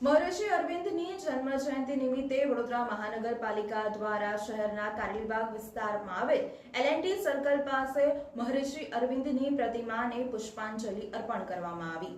મહર્ષિ અરવિંદની જન્મ જયંતિ નિમિત્તે વડોદરા મહાનગરપાલિકા દ્વારા શહેરના કારેલીબાગ વિસ્તારમાં આવેલ એલએનટી સર્કલ પાસે મહર્ષિ અરવિંદની પ્રતિમાને પુષ્પાંજલિ અર્પણ કરવામાં આવી.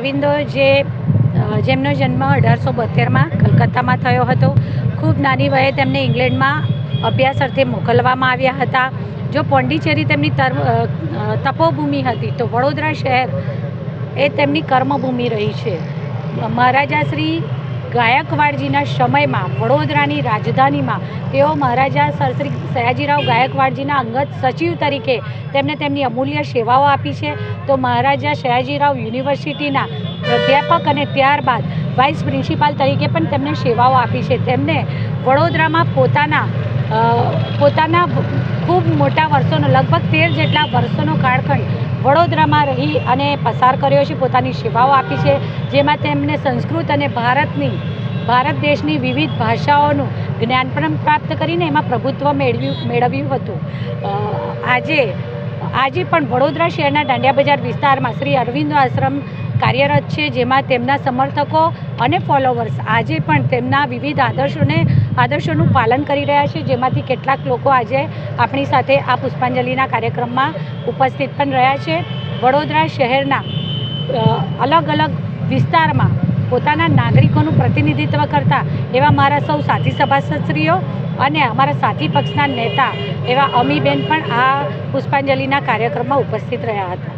અરવિંદો જે જેમનો જન્મ અઢારસો બોતેરમાં કલકત્તામાં થયો હતો, ખૂબ નાની વયે તેમને ઇંગ્લેન્ડમાં અભ્યાસ અર્થે મોકલવામાં આવ્યા હતા. જો પોંડિચેરી તેમની તર તપોભૂમિ હતી, તો વડોદરા શહેર એ તેમની કર્મભૂમિ રહી છે. મહારાજા શ્રી ગાયકવાડજીના સમયમાં વડોદરાની રાજધાનીમાં તેઓ મહારાજા સરશ્રી સયાજીરાવ ગાયકવાડજીના અંગત સચિવ તરીકે તેમને તેમની અમૂલ્ય સેવાઓ આપી છે. તો મહારાજા સયાજીરાવ યુનિવર્સિટીના પ્રાધ્યાપક અને ત્યારબાદ વાઇસ પ્રિન્સિપાલ તરીકે પણ તેમને સેવાઓ આપી છે. તેમને વડોદરામાં પોતાના પોતાના ખૂબ મોટા વર્ષોનો, લગભગ તેર જેટલા વર્ષોનો કાળખંડ વડોદરામાં રહી અને પસાર કર્યો છે, પોતાની સેવાઓ આપી છે, જેમાં તેમને સંસ્કૃત અને ભારતની, ભારત દેશની વિવિધ ભાષાઓનું જ્ઞાન પણ પ્રાપ્ત કરીને એમાં પ્રભુત્વ મેળવ્યું મેળવ્યું હતું. આજે આજે પણ વડોદરા શહેરના દાંડિયા બજાર વિસ્તારમાં શ્રી અરવિંદ આશ્રમ કાર્યરત છે, જેમાં તેમના સમર્થકો અને ફોલોવર્સ આજે પણ તેમના વિવિધ આદર્શોને આદર્શોનું પાલન કરી રહ્યા છે, જેમાંથી કેટલાક લોકો આજે આપણી સાથે આ પુષ્પાંજલિના કાર્યક્રમમાં ઉપસ્થિત પણ રહ્યા છે. વડોદરા શહેરના અલગ અલગ વિસ્તારમાં પોતાના નાગરિકોનું પ્રતિનિધિત્વ કરતા એવા મારા સૌ સાથી સભાસદશ્રીઓ અને અમારા સાથી પક્ષના નેતા એવા અમીબેન પણ આ પુષ્પાંજલિના કાર્યક્રમમાં ઉપસ્થિત રહ્યા હતા.